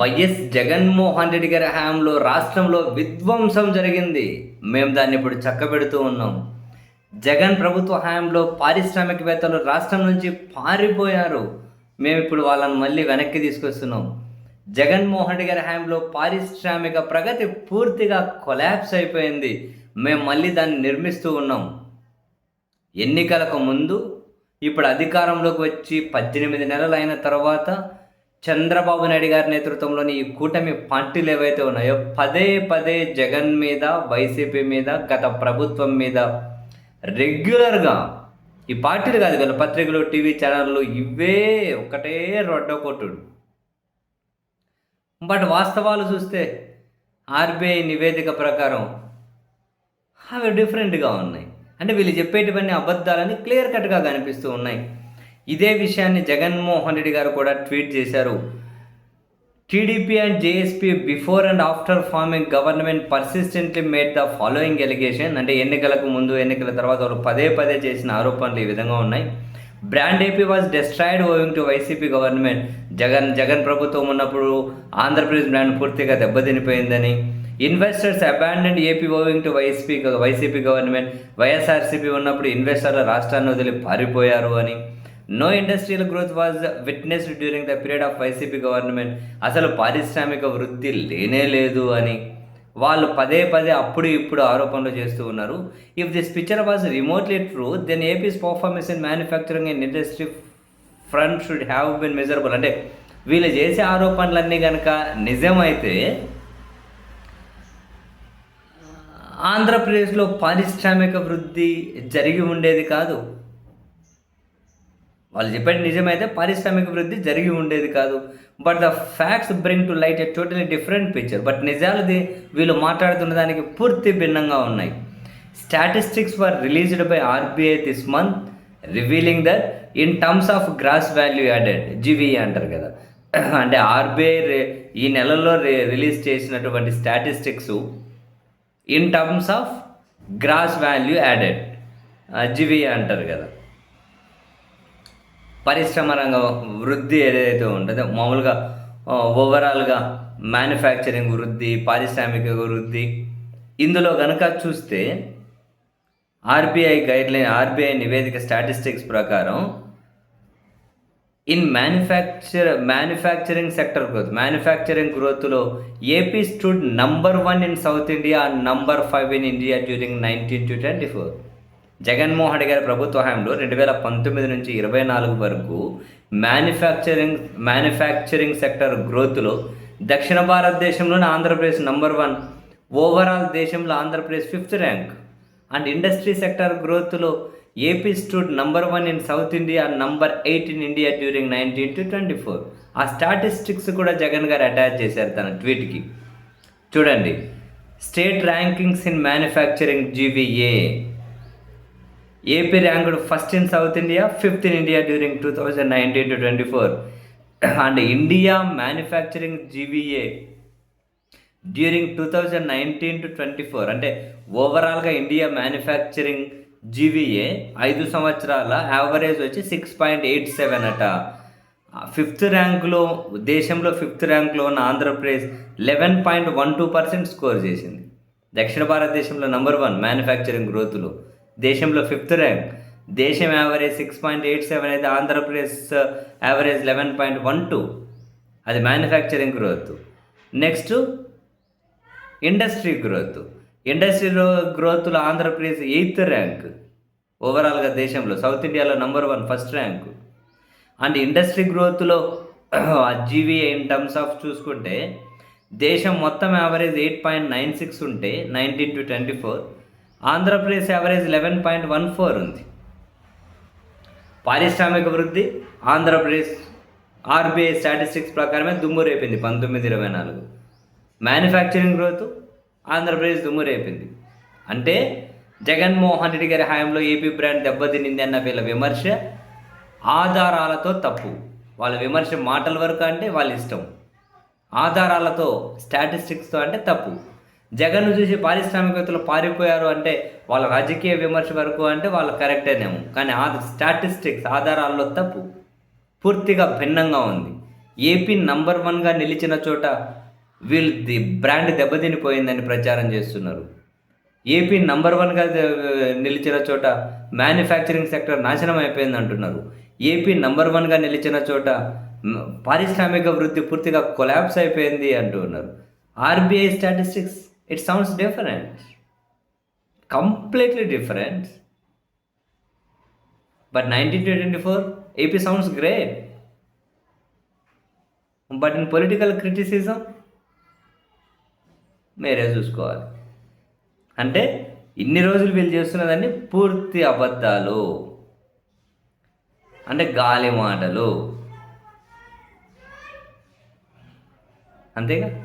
YS Jaganmohan Reddy గారి హయాంలో రాష్ట్రంలో విధ్వంసం జరిగింది. మేము దాన్ని ఇప్పుడు చక్కబెడుతూ ఉన్నాం. జగన్ ప్రభుత్వ హయాంలో పారిశ్రామికవేత్తలు రాష్ట్రం నుంచి పారిపోయారు. మేము ఇప్పుడు వాళ్ళని మళ్ళీ వెనక్కి తీసుకొస్తున్నాం. జగన్మోహన్ రెడ్డి గారి హయాంలో పారిశ్రామిక ప్రగతి పూర్తిగా కొలాప్స్ అయిపోయింది. మేము మళ్ళీ దాన్ని నిర్మిస్తూ ఉన్నాం. ఎన్నికలకు ముందు ఇప్పుడు అధికారంలోకి వచ్చి పద్దెనిమిది నెలలు అయిన తర్వాత చంద్రబాబు నాయుడు గారి నేతృత్వంలోని ఈ కూటమి పార్టీలు ఏవైతే ఉన్నాయో పదే పదే జగన్ మీద వైసీపీ మీద గత ప్రభుత్వం మీద రెగ్యులర్గా ఈ పార్టీలు కాదు కదా పత్రికలు టీవీ ఛానళ్ళు ఇవే ఒకటే రొడ్డ కొట్టుడు. బట్ వాస్తవాలు చూస్తే ఆర్బీఐ నివేదిక ప్రకారం అవి డిఫరెంట్గా ఉన్నాయి. అంటే వీళ్ళు చెప్పేటివన్నీ అబద్ధాలని క్లియర్ కట్గా కనిపిస్తూ ఉన్నాయి. ఇదే విషయాన్ని జగన్మోహన్ రెడ్డి గారు కూడా ట్వీట్ చేశారు. TDP and JSP before and after forming government persistently made the following allegation అంటే ఎన్నికలకు ముందు ఎన్నికల తర్వాత వాళ్ళు పదే పదే చేసిన ఆరోపణలు ఈ విధంగా ఉన్నాయి. Brand AP was destroyed owing to YCP government Jagan Jagan ప్రభుత్వం ఉన్నప్పుడు ఆంధ్రప్రదేశ్ బ్రాండ్ పూర్తిగా దెబ్బతినిపోయిందని. Investors abandoned AP owing to YCP YCP government YSRCP ఉన్నప్పుడు ఇన్వెస్టర్లు రాష్ట్రాన్ని వదిలి పారిపోయారు అని. No industrial growth was witness during the period of YCP government అసలు పారిశ్రామిక వృద్ధి లేనే లేదు అని. వాళ్ళు పదే పదే అప్పుడు ఇప్పుడు ఆరోపణలు చేస్తూ ఉన్నారు. If this picture was remotely true then AP's performance in manufacturing and industry front should have been measurable అంటే వీళ్ళు చేసే ఆరోపణలన్నీ కనుక నిజమైతే ఆంధ్రప్రదేశ్లో పారిశ్రామిక వృద్ధి జరిగి ఉండేది కాదు. వాళ్ళు చెప్పేది నిజమైతే పారిశ్రామిక వృద్ధి జరిగి ఉండేది కాదు. But the facts bring to light a totally different picture but నిజాలది వీళ్ళు మాట్లాడుతున్న దానికి పూర్తి భిన్నంగా ఉన్నాయి. Statistics were released by RBI this month revealing that in terms of gross value added GVA అంటారు కదా. అంటే ఆర్బీఐ ఈ నెలలో రిలీజ్ చేసినటువంటి statistics in terms of gross value added GVA అంటారు కదా. పరిశ్రమ రంగ వృద్ధి ఏదైతే ఉంటుందో మామూలుగా ఓవరాల్గా మ్యానుఫ్యాక్చరింగ్ వృద్ధి పారిశ్రామిక వృద్ధి ఇందులో కనుక చూస్తే ఆర్బీఐ గైడ్లైన్ ఆర్బీఐ నివేదిక స్టాటిస్టిక్స్ ప్రకారం in manufacture manufacturing sector growth manufacturing గ్రోత్లో AP stood number one in south India number five in India during nineteen to twenty four Jaganmohan Reddy గారి ప్రభుత్వ హయాంలో రెండు వేల పంతొమ్మిది నుంచి ఇరవై నాలుగు వరకు మ్యానుఫ్యాక్చరింగ్ మ్యానుఫ్యాక్చరింగ్ సెక్టర్ గ్రోత్లో దక్షిణ భారతదేశంలోనే ఆంధ్రప్రదేశ్ నంబర్ వన్ ఓవరాల్ దేశంలో Andhra Pradesh fifth rank and industry sector గ్రోత్లో AP stood number one in south India number eight in India during nineteen to twenty four ఆ స్టాటిస్టిక్స్ కూడా జగన్ గారు అటాచ్ చేశారు తన ట్వీట్కి చూడండి. State rankings in manufacturing GVA AP ranked first in south India fifth in India during two thousand nineteen to twenty four and India manufacturing GVA during two thousand nineteen to twenty four అంటే ఓవరాల్గా India manufacturing GVA ఐదు సంవత్సరాల average వచ్చి six point eight seven అట. Fifth ర్యాంక్లో దేశంలో fifth ర్యాంక్లో ఉన్న Andhra Pradesh eleven point one two percent score చేసింది. దక్షిణ భారతదేశంలో నంబర్ వన్ మ్యానుఫ్యాక్చరింగ్ గ్రోత్లో దేశంలో ఫిఫ్త్ ర్యాంక్. దేశం average six point eight seven అయితే Andhra Pradesh average eleven point one two. అది manufacturing growth. Next industry growth. ఇండస్ట్రీలో గ్రోత్లో ఆంధ్రప్రదేశ్ ఎయిత్ ర్యాంక్. ఓవరాల్గా దేశంలో సౌత్ ఇండియాలో number one first rank. And industry గ్రోత్లో GVA in terms of చూసుకుంటే దేశం మొత్తం average eight point nine six ఉంటే nineteen to twenty four. Andhra Pradesh average eleven point one four ఉంది. పారిశ్రామిక వృద్ధి ఆంధ్రప్రదేశ్ ఆర్బీఐ స్టాటిస్టిక్స్ ప్రకారమే దుమ్ము రేపింది పంతొమ్మిది ఇరవై నాలుగు. మ్యానుఫ్యాక్చరింగ్ గ్రోత్ ఆంధ్రప్రదేశ్ దుమ్ము రేపింది. అంటే జగన్మోహన్ రెడ్డి గారి హయాంలో ఏపీ బ్రాండ్ దెబ్బతినింది అన్న వీళ్ళ విమర్శ ఆధారాలతో తప్పు. వాళ్ళ విమర్శ మాటల వరకు అంటే వాళ్ళ ఇష్టం. ఆధారాలతో స్టాటిస్టిక్స్తో అంటే తప్పు. జగన్ను చూసి పారిశ్రామికవేత్తలు పారిపోయారు అంటే వాళ్ళ రాజకీయ విమర్శ వరకు అంటే వాళ్ళు కరెక్టేనేమో కానీ ఆ స్టాటిస్టిక్స్ ఆధారాల్లో తప్పు. పూర్తిగా భిన్నంగా ఉంది. ఏపీ నంబర్ వన్గా నిలిచిన చోట వీళ్ళు ది బ్రాండ్ దెబ్బతినిపోయిందని ప్రచారం చేస్తున్నారు. ఏపీ నంబర్ వన్గా నిలిచిన చోట మ్యానుఫ్యాక్చరింగ్ సెక్టర్ నాశనం అయిపోయింది అంటున్నారు. ఏపీ నంబర్ వన్గా నిలిచిన చోట పారిశ్రామిక వృద్ధి పూర్తిగా కొలాప్స్ అయిపోయింది అంటున్నారు. RBI statistics it sounds different completely different but nineteen twenty four AP sounds great but in political criticism మీరే చూసుకోవాలి. అంటే ఇన్ని రోజులు వీళ్ళు చేస్తున్నదాన్ని పూర్తి అబద్ధాలు. అంటే గాలి మాటలు. అంతేగా?